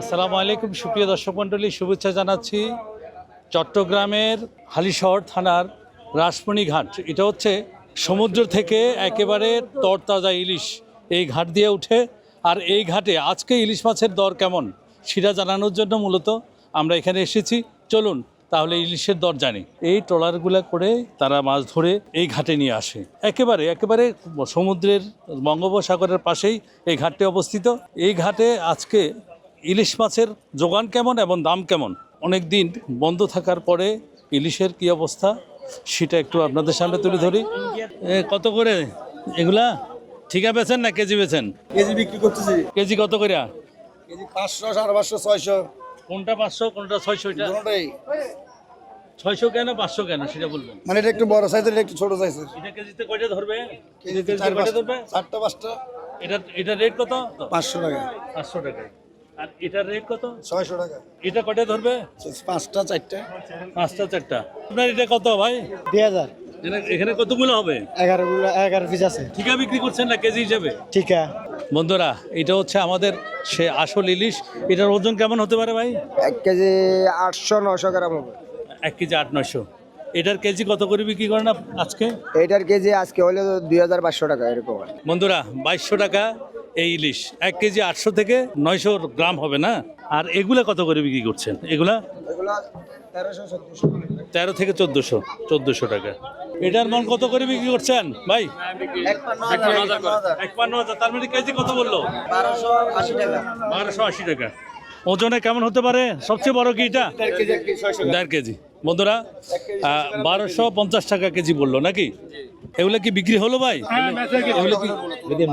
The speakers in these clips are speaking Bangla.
আসসালামু আলাইকুম, সুপ্রিয় দর্শক মণ্ডলী, শুভেচ্ছা জানাচ্ছি চট্টগ্রামের হালিশহর থানার রাসমণি ঘাট। এটা হচ্ছে সমুদ্র থেকে একেবারে তরতাজা ইলিশ এই ঘাট দিয়ে উঠে। আর এই ঘাটে আজকে ইলিশ মাছের দর কেমন সেটা জানানোর জন্য মূলত আমরা এখানে এসেছি। চলুন তাহলে ইলিশের দর জানি। এই ট্রলারগুলো করে তারা মাছ ধরে এই ঘাটে নিয়ে আসে। একেবারে একেবারে সমুদ্রের বঙ্গোপসাগরের পাশেই এই ঘাটটি অবস্থিত। এই ঘাটে আজকে ইলিশ মাছের যোগান কেমন এবং দাম কেমন? অনেক দিন বন্ধ থাকার পরে ইলিশের কি অবস্থা? সেটা একটু আপনাদের সামনে তুলে ধরি। কত করে? এগুলা? ঠিকা বেছেন না কেজি বেছেন কেজি বিক্রি করতেছি। কেজি কত করে কেজি পাঁচশো সাড়ে পাঁচশো ছয়শো। কোনটা পাঁচশো কোনটা ছয়শো ছয়শো কেন পাঁচশো কেন সেটা বলবেন। মানে এটা একটু বড় সাইজের এটা একটু ছোট সাইজের। এটা কেজিতে কয়টা ধরবে? কেজি কেজিতে কয়টা ধরবে? চারটা পাঁচটা। এটা এটা রেট কত? পাঁচশো টাকা। পাঁচশো টাকা আর এটার রেট কত? ছয়শো টাকা। এটা কয়টা ধরবে? পাঁচটা চারটা। পাঁচটা চারটা। আপনার এটা কত ভাই? দুই হাজার। এখানে- কতগুলো হবে? এগারো এগারো পিস আছে। ঠিকা বিক্রি করছেন না কেজি হিসেবে? ঠিক। বন্ধুরা এটা হচ্ছে আমাদের সে আসল ইলিশ। এটার ওজন কেমন হতে পারে ভাই? এক কেজি আটশো নশো গ্রাম হবে। এক কেজি আট নয়শো। এটার কেজি কত করে বিক্রি করেন আজকে? এটার কেজি আজকে হলে দুই হাজার পাঁচশো টাকা এরকম বন্ধুরা বাইশশো টাকা। এই ইলিশ। এক কেজি আটশো থেকে নয়শো গ্রাম হবে না? আর এগুলা কত করে বিক্রি করছেন? এগুলা? তেরো থেকে চোদ্দোশো চোদ্দোশো টাকা। এটার মন কত করে বিক্রি করছেন? ভাই? এক পান্ন হাজার তার মানে কেজি কত বলল? আশি টাকা। বারোশো আশি টাকা। ওজনে কেমন হতে পারে? সবচেয়ে বড় কি এটা? দেড় কেজি বন্ধুরা বারোশো পঞ্চাশ টাকা কেজি বলল নাকি? এগুলো কি বিক্রি হলো ভাই? এগুলো কি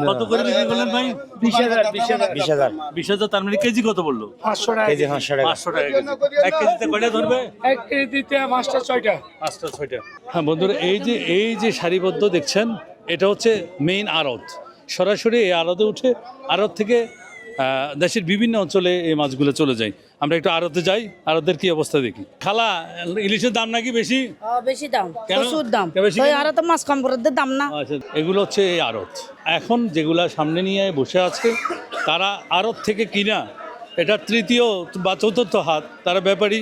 কত করে বিক্রি করলেন ভাই? বিশ হাজার বিশ হাজার। বিশ হাজার। বিশ হাজার তার মানে কেজি কত বলল? পাঁচশো টাকা কেজি পাঁচশো টাকা। পাঁচশো টাকা কেজি। এক কেজিতে কয়টা ধরবে? এক কেজিতে পাঁচটা ছয়টা। পাঁচটা ছয়টা। হ্যাঁ বন্ধুরা এই যে এই যে সারিবদ্ধ দেখছেন এটা হচ্ছে মেইন আড়ত। সরাসরি এই আড়তে উঠে আড়ত থেকে দেশের বিভিন্ন অঞ্চলে এই মাছগুলো চলে যায়। আমরা একটু আড়তে যাই আড়তের কি অবস্থা দেখি। খালা ইলিশের দাম নাকি বেশি? হ্যাঁ, বেশি দাম? প্রচুর দাম। কেন বেশি তো কেন? আরও তো মাছ কম করে দাম না। আচ্ছা এগুলো হচ্ছে এই আড়ত। এখন যেগুলা সামনে নিয়ে বসে আছে তারা আড়ত থেকে কিনা এটা তৃতীয় বা চতুর্থ হাত তারা ব্যাপারী।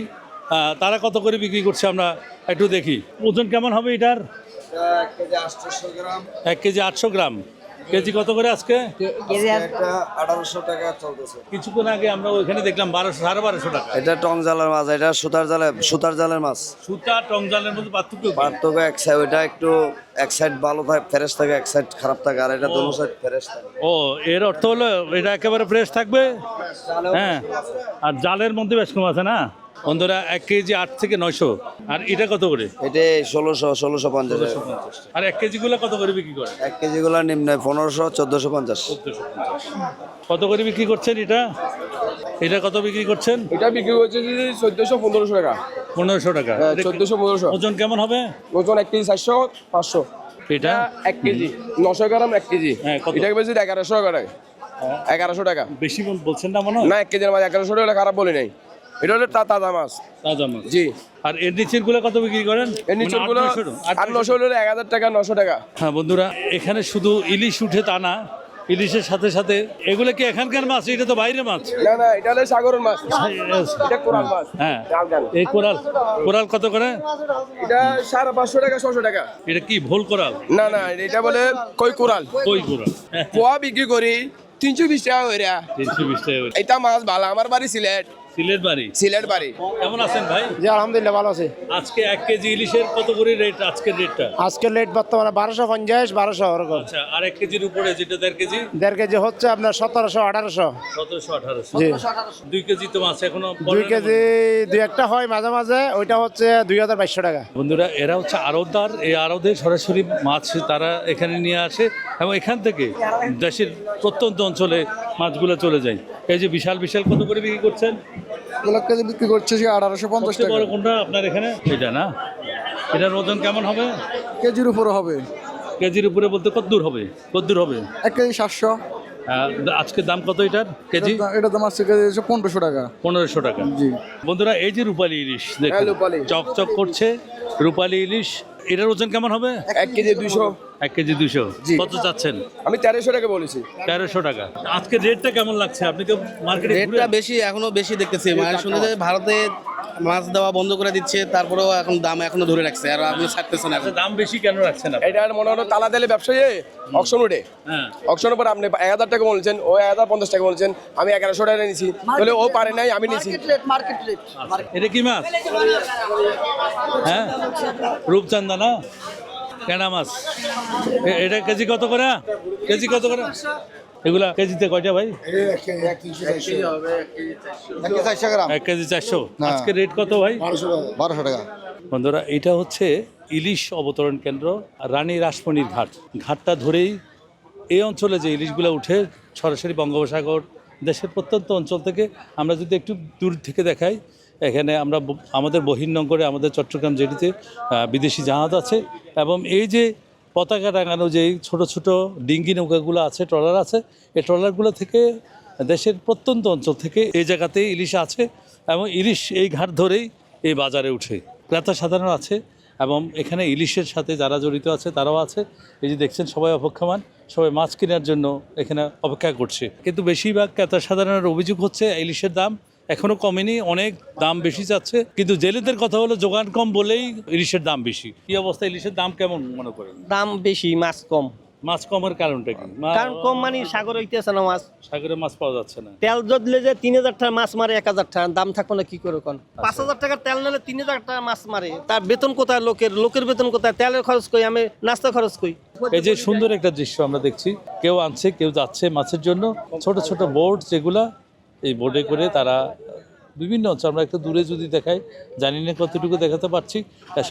তারা কত করে বিক্রি করছে আমরা একটু দেখি। ওজন কেমন হবে এটার? এক কেজি আটশোশো গ্রাম। এক কেজি আটশো গ্রাম। কেজি কত করে আজকে? আঠারোশো টাকা চলতেছে। কিছুক্ষণ আগে আমরা ওইখানে দেখলাম বারোশো সাড়ে বারোশো টাকা। এটা টং জালের মাছ এটা সুতার জালে সুতার জালের মাছ। সুতা টং জালের মধ্যে পার্থক্য কি? পার্থক্য এক সাইড ওইটা একটু এক সাইড ভালো থাকে ফ্রেশ থাকে এক সাইড খারাপ থাকে আর এটা দোনো সাইড ফ্রেশ থাকে। ও এর অর্থ হলো এটা একেবারে ফ্রেশ থাকবে? হ্যাঁ। আর জালের মধ্যে বেশ কম আছে না? বন্ধুরা এক কেজি আট থেকে নয়শো। আর এটা কত করে? এটা ষোলোশো ষোলোশো পঞ্চাশ। আর এক কেজিগুলো কত করে বিক্রি করে এক কেজি গুলো নিম্ন পনেরোশো চোদ্দশো পঞ্চাশ। কত করে বিক্রি করছেন এটা? এটা কত বিক্রি করছেন? এটা বিক্রি করছে যে চোদ্দশো পনেরোশো টাকা। পনেরোশো টাকা। হ্যাঁ চোদ্দশো পনেরোশো। ওজন কেমন হবে? ওজন এক কেজি চারশো পাঁচশো। এটা? এক কেজি। নশো গ্রাম এক কেজি। হ্যাঁ? এটাকে বলছি এগারোশো টাকা। এগারোশো টাকা। বেশি বলছেন না মনে হয়? না এক কেজির মাছ এগারোশো টাকা খারাপ বলি নাই। এটা হলো তাজা মাছ। তাজা মাছ। জি। আর এর নিচেরগুলো কত বিক্রি করেন? এর নিচেরগুলো আর নশো হলো এক হাজার টাকা নশো টাকা। হ্যাঁ বন্ধুরা এখানে শুধু ইলিশ উঠে তা না ইলিশের সাথে সাথে এগুলো কি এখানকার মাছ? এটা তো বাইরের মাছ। না না এটা হলো সাগরের মাছ। এটা কোরাল মাছ। হ্যাঁ। এই কোরাল কোরাল কত করে? এটা সাড়ে পাঁচশো টাকা ছশো টাকা। এটা কি ভোল কোরাল? না না এটা বলে কই কোরাল। কই কোরাল? হ্যাঁ, পোয়া বিক্রি করি তিনশো বিশ টাকা করে তিনশো বিশ টাকা এটা মাছ ভালো আমার বাড়ি সিলেট। সিলেট বাড়ি? সিলেট বাড়ি। কেমন আছেন ভাই? জি আলহামদুলিল্লাহ ভালো আছে। আজকে এক কেজি ইলিশের কত করে রেট আজকের রেটটা আজকের বর্তমানে বারোশো পঞ্চাশ বারোশো ওরকম। আচ্ছা আর এক কেজির উপরে যেটা দেড় কেজি? দেড় কেজি হচ্ছে আপনার সতেরোশো আঠারোশো। সতেরোশো আঠারোশো। জি। দুই কেজি তো মাছ এখনও দুই কেজি দুই একটা হয় মাঝে মাঝে ওইটা হচ্ছে দুই হাজার বাইশশো টাকা। বন্ধুরা এরা হচ্ছে আড়তদার। এই আড়তে সরাসরি মাছ তারা এখানে নিয়ে আসে এবং এখান থেকে দেশের প্রত্যন্ত অঞ্চলে মাছগুলো চলে যায়। এই যে বিশাল বিশাল কত করে বিক্রি করছেন? এগুলো কেজি বিক্রি করছে আঠারোশো পঞ্চাশ বড় কোনটা আপনার এখানে? এটা না। এটার ওজন কেমন হবে? কেজির উপরে হবে। কেজির উপরে বলতে কত দূর হবে? কত দূর হবে? এক কেজি সাতশো। আজকে দাম কত এটার? কেজি? এটা তোমার কেজি পনেরোশো টাকা। পনেরোশো টাকা। জি। বন্ধুরা এই যে রূপালী ইলিশ দেখুন হ্যাঁ, রূপালী। চকচক করছে। রূপালী ইলিশ এটার ওজন কেমন হবে? এক কেজি দুইশো। এক কেজি দুশো। জি। কত চাচ্ছেন? আমি তেরোশো টাকা বলেছি। তেরোশো টাকা। আজকে রেটটা কেমন লাগছে? আপনি তো মার্কেটে রেটটা বেশি এখনও বেশি দেখতেছি। মানে শুনে যে ভারতে মাছ দেওয়া বন্ধ করে দিচ্ছে তারপরেও এখন দাম এখনও ধরে রাখছে আর আপনি ছাড়তেছেন এখন। দাম বেশি কেন রাখছেন আপনি? এটা মনে হলো তালা দিলে ব্যবসায়ী অকশন উঠে হ্যাঁ। অকশনের পর আপনি এক হাজার টাকা বলছেন ও এক হাজার পঞ্চাশ টাকা বলছেন আমি এগারোশো টাকা নিয়েছি বলে ও পারে নাই আমি নিয়েছি এটা কি মাছ? হ্যাঁ? রূপচান্দা না? কেনা মাছ। এটা কেজি কত করে? কেজি কত করে? এগুলা কেজিতে কয়টা ভাই? এক কেজি চারশো। আজকে রেট কত ভাই? বারোশো টাকা। বন্ধুরা এটা হচ্ছে ইলিশ অবতরণ কেন্দ্র রানী রাসমণির ঘাট। ঘাটটা ধরেই এই অঞ্চলে যে ইলিশগুলো উঠে সরাসরি বঙ্গোপসাগর দেশের প্রত্যন্ত অঞ্চল থেকে আমরা যদি একটু দূর থেকে দেখাই এখানে আমরা আমাদের বহির্নগরে, আমাদের চট্টগ্রাম জেটিতে বিদেশি জাহাজ আছে এবং এই যে পতাকা টাঙানো যে ছোট ছোট ডিঙ্গি নৌকাগুলো আছে, ট্রলার আছে, এই ট্রলারগুলো থেকে দেশের প্রত্যন্ত অঞ্চল থেকে এই জায়গাতেই ইলিশ আছে এবং ইলিশ এই ঘাট ধরেই এই বাজারে উঠে। ক্রেতা সাধারণ আছে এবং এখানে ইলিশের সাথে যারা জড়িত আছে, তারাও আছে। এই যে দেখছেন, সবাই অপেক্ষমান, সবাই মাছ কেনার জন্য এখানে অপেক্ষা করছে। কিন্তু বেশিরভাগ ক্রেতা সাধারণের অভিযোগ হচ্ছে, ইলিশের দাম এখনও কমেনি অনেক দাম বেশি যাচ্ছে। কিন্তু জেলেদের কথা হলো যোগান কম বলেই ইলিশের দাম বেশি। কি অবস্থা ইলিশের দাম কেমন মনে করেন? দাম বেশি মাছ কম। মাছ কমের কারণটা কি? কারণ কম মানে সাগর হইতেছে না মাছ। সাগরে মাছ পাওয়া যাচ্ছে না। তেল জদলে যে তিন হাজার টাকা মাছ মারে এক হাজার টাকা দাম থাকব না কি করে কোন পাঁচ হাজার টাকার তেল নিলে তিন হাজার টাকা মাছ মারে। তার বেতন কোথায় লোকের? লোকের বেতন কোথায়? তেলের খরচ কই? আমি নাস্তা খরচ কই? এই যে সুন্দর একটা দৃশ্য আমরা দেখছি। কেউ আনছে কেউ যাচ্ছে মাছের জন্য। ছোট ছোট বোর্ড যেগুলা এই বোটে করে তারা বিভিন্ন অঞ্চল আমরা একটু দূরে যদি দেখাই জানি না কতটুকু দেখাতে পারছি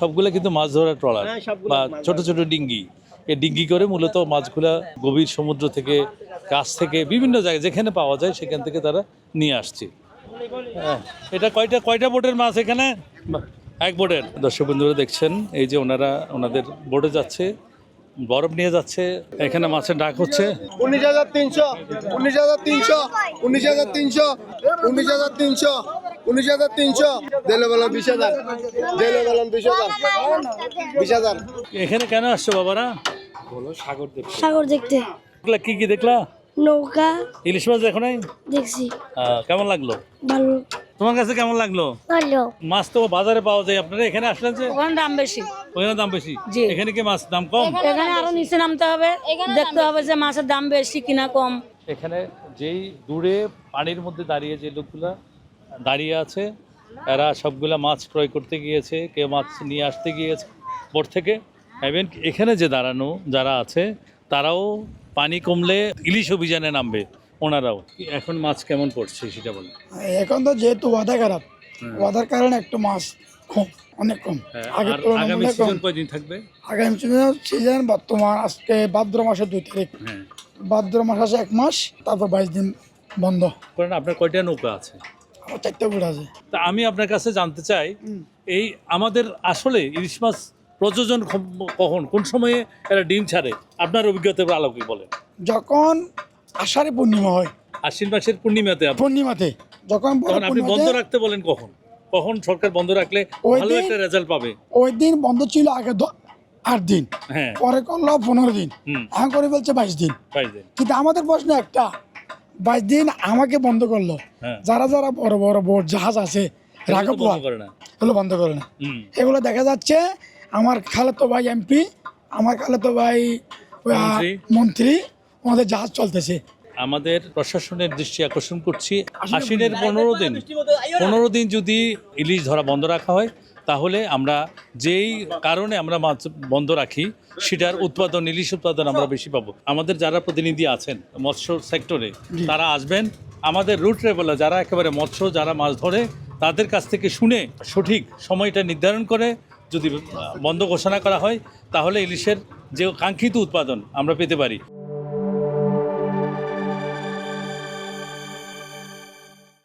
সবগুলা কিন্তু মাছ ধরার ট্রলার হ্যাঁ, বা ছোট ছোট ডিঙ্গি। এই ডিঙ্গি করে মূলত মাছগুলা গভীর সমুদ্র থেকে কাছ থেকে বিভিন্ন জায়গায় যেখানে পাওয়া যায় সেখান থেকে তারা নিয়ে আসছে। হ্যাঁ, এটা কয়টা কয়টা বোটের মাছ এখানে? এক বোটের দর্শক বন্ধুরা দেখছেন এই যে ওনারা ওনাদের বোটে যাচ্ছে বরফ নিয়ে যাচ্ছে এখানে মাছের ডাক হচ্ছে। উনিশ হাজার তিনশো উনিশ হাজার তিনশো উনিশ হাজার তিনশো উনিশ হাজার তিনশো উনিশ হাজার তিনশো। দিলে বললাম বিশ হাজার দিলে বললাম বিশ হাজার বিশ হাজার। এখানে কেন আসছো বাবারা? সাগর দেখতে। দেখলা কি কি দেখলা? নৌকা। ইলিশ মাছ দেখো নাই? দেখছি। কেমন লাগল? ভালো। তোমার কাছে কেমন লাগল? ভালো। মাছ তো বাজারে পাওয়া যায় আপনারা এখানে আসলেন যে? ওখানে দাম বেশি। ওখানে দাম বেশি? জি। এখানে কি মাছ দাম কম? এখানে আরও নিচে নামতে হবে। দেখতে হবে যে মাছের দাম বেশি কিনা কম। এখানে যেই দূরে পানির মধ্যে দাঁড়িয়ে যে লোকগুলা দাঁড়িয়ে আছে এরা সবগুলা মাছ ক্রয় করতে গিয়েছে কেউ মাছ নিয়ে আসতে গিয়েছে। বোট থেকে এবং এখানে যে দাঁড়ানো যারা আছে তারাও পানি কমলে ইলিশ অভিযানে নামবে ওনারাও। এখন মাছ কেমন পড়ছে সেটা বলেন। এখন তো যেহেতু ওয়াদা খারাপ ওয়াদার কারণে একটু মাছ কম অনেক কম। হ্যাঁ, আগের তুলনায় কম। সিজন কয়দিন থাকবে? আগামী সিজন বর্তমান আজকে ভাদ্র মাসের দুই তারিখ। হ্যাঁ। ভাদ্র মাস আছে এক মাস তারপর বাইশ দিন বন্ধ। কারণ আপনার কয়টা নৌকা আছে? আমার চারটে বুট আছে। তা আমি আপনার কাছে জানতে চাই এই আমাদের আসলে ইলিশ মাছ প্রযোজন কখন কোন সময়ে এরা ডিম ছাড়ে? আপনার অভিজ্ঞতার আলোকে বলেন। যখন আষাঢ়ে পূর্ণিমা হয়। আশ্বিন মাসের পূর্ণিমাতে পূর্ণিমাতে। যখন আপনি বন্ধ রাখতে বলেন কখন? কখন সরকার বন্ধ রাখলে ভালো একটা রেজাল্ট পাবে? ওই দিন বন্ধ ছিল আগে আট দিন। হ্যাঁ। পরে করল পনেরো দিন। এখন করে বলছে বাইশ দিন। কিন্তু আমাদের প্রশ্ন একটা বাইশ দিন আমাকে বন্ধ করল। হ্যাঁ। যারা যারা বড় বড় বোট জাহাজ আছে এগুলো বন্ধ করে না। এগুলো বন্ধ করে না। এগুলো দেখা যাচ্ছে আমার খালাতো ভাই এমপি আমার খালাতো ভাই মন্ত্রী। মন্ত্রী ওনাদের জাহাজ চলতেছে। আমাদের প্রশাসনের দৃষ্টি আকর্ষণ করছি। আশ্বিনের পনেরো দিন পনেরো দিন যদি ইলিশ ধরা বন্ধ রাখা হয় তাহলে আমরা যেই কারণে আমরা মাছ বন্ধ রাখি সেটার উৎপাদন ইলিশ উৎপাদন আমরা বেশি পাবো। আমাদের যারা প্রতিনিধি আছেন মৎস্য সেক্টরে তারা আসবেন। আমাদের রুট রেবেলা যারা একেবারে মৎস্য যারা মাছ ধরে তাদের কাছ থেকে শুনে সঠিক সময়টা নির্ধারণ করে যদি বন্ধ ঘোষণা করা হয় তাহলে ইলিশের যে কাঙ্ক্ষিত উৎপাদন আমরা পেতে পারি।